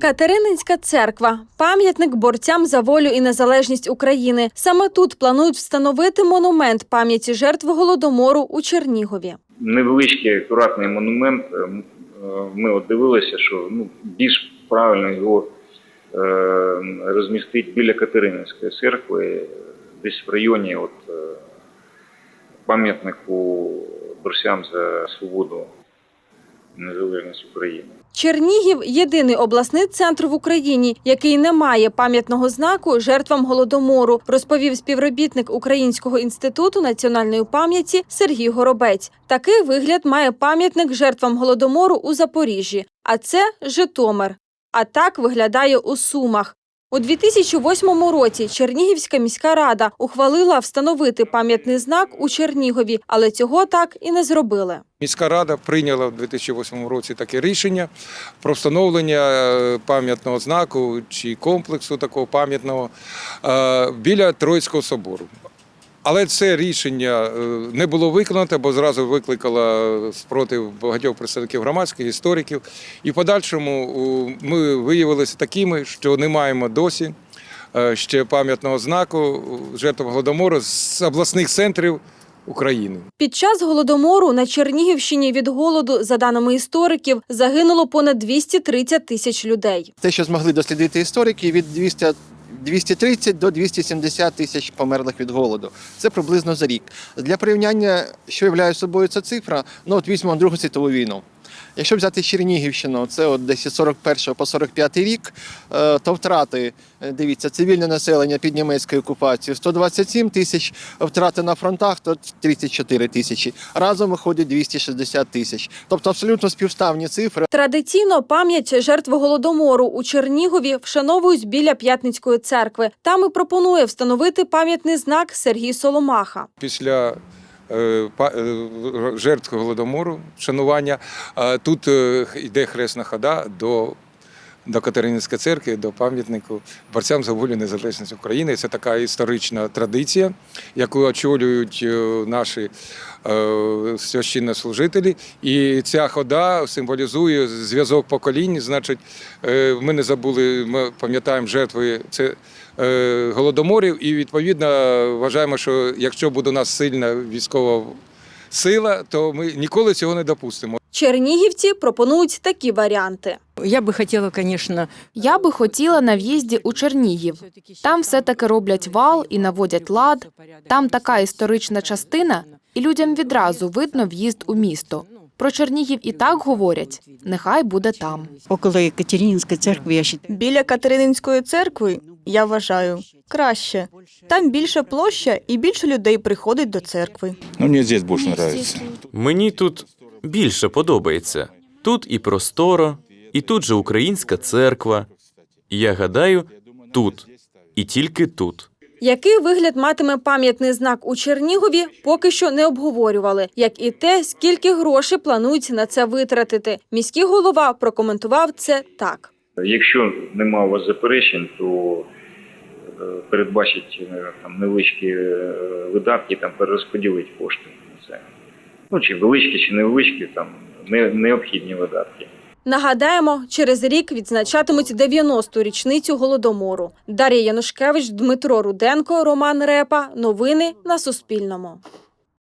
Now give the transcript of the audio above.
Катерининська церква пам'ятник борцям за волю і незалежність України. Саме тут планують встановити монумент пам'яті жертв голодомору у Чернігові. невеличкий акуратний монумент. Е, е, Ми от дивилися, що ну, більш правильно його е, розмістити біля Катерининської церкви, е, десь в районі от, пам'ятнику борцям за свободу незалежність України. Чернігів єдиний обласний центр в Україні, який не має пам'ятного знаку жертвам голодомору, розповів співробітник Українського інституту національної пам'яті Сергій Горобець. Такий вигляд має пам'ятник жертвам голодомору у Запоріжжі, а це Житомир. А так виглядає у Сумах. У 2008 році Чернігівська міська рада ухвалила встановити пам'ятний знак у Чернігові, але цього так і не зробили. Міська рада прийняла в 2008 році таке рішення про встановлення е, пам'ятного знаку чи комплексу такого пам'ятного е, біля Троїцького собору. Але це рішення е, не було виконано, бо зразу викликало спротив багатьох представників громадських істориків. І в подальшому ми виявилися такими, що не маємо досі е, ще пам'ятного знаку жертв голодомору з обласних центрів України. Під час голодомору на Чернігівщині від голоду, за даними істориків, загинуло понад 230 тисяч людей. те, що змогли дослідити історики, від 200, 230 до 270 тисяч померлих від голоду. Це приблизно за рік. Для порівняння, що являє собою ця цифра, ну от візьмемо Другу світову війну. Якщо взяти Чернігівщину, це от десь із 41 по 45 рік, е, то втрати, е, дивіться, цивільне населення під німецькою окупацією 127 тисяч, втрати на фронтах то 34 тисячі. Разом виходить 260 тисяч. Тобто абсолютно співставні цифри. Традиційно пам'ять жертв голодомору у Чернігові вшановують біля П'ятницької церкви. Там і пропонує встановити пам'ятний знак Сергій Соломаха. після жертв голодомору, шанування. е, Тут е, йде хресна хода до, до Катерининської церкви, до пам'ятнику борцям за волю незалежність України. Це така історична традиція, яку очолюють е, наші е, священнослужителі. І ця хода символізує зв'язок поколінь. Значить, е, ми не забули, ми пам'ятаємо жертви це голодоморів, і відповідно вважаємо, що якщо буде у нас сильна військова сила, то ми ніколи цього не допустимо. Чернігівці пропонують такі варіанти. Я би хотіла, звісно, Я би хотіла на в'їзді у Чернігів. Там все-таки роблять вал і наводять лад. Там така історична частина, і людям відразу видно в'їзд у місто. Про Чернігів і так говорять. Нехай буде там. около Екатерининської церкви, я вважаю, Біля Катерининської церкви, я вважаю, краще. Там більша площа і більше людей приходить до церкви. Ну, мне здесь больше нравится. Мені тут більше подобається. Тут і просторо, і тут же українська церква. Я гадаю, тут і тільки тут. Який вигляд матиме пам'ятний знак у Чернігові, поки що не обговорювали, як і те, скільки грошей планують на це витратити. Міський голова прокоментував це так. Якщо нема у вас заперечень, то е, передбачить е, там невеличкі е, видатки, там перерозподілити кошти на це. Ну чи величкі, чи невеличкі, там не, необхідні видатки. Нагадаємо, через рік відзначатимуть 90-ту річницю голодомору. Дар'я Янушкевич, Дмитро Руденко, Роман Репа. Новини на Суспільному.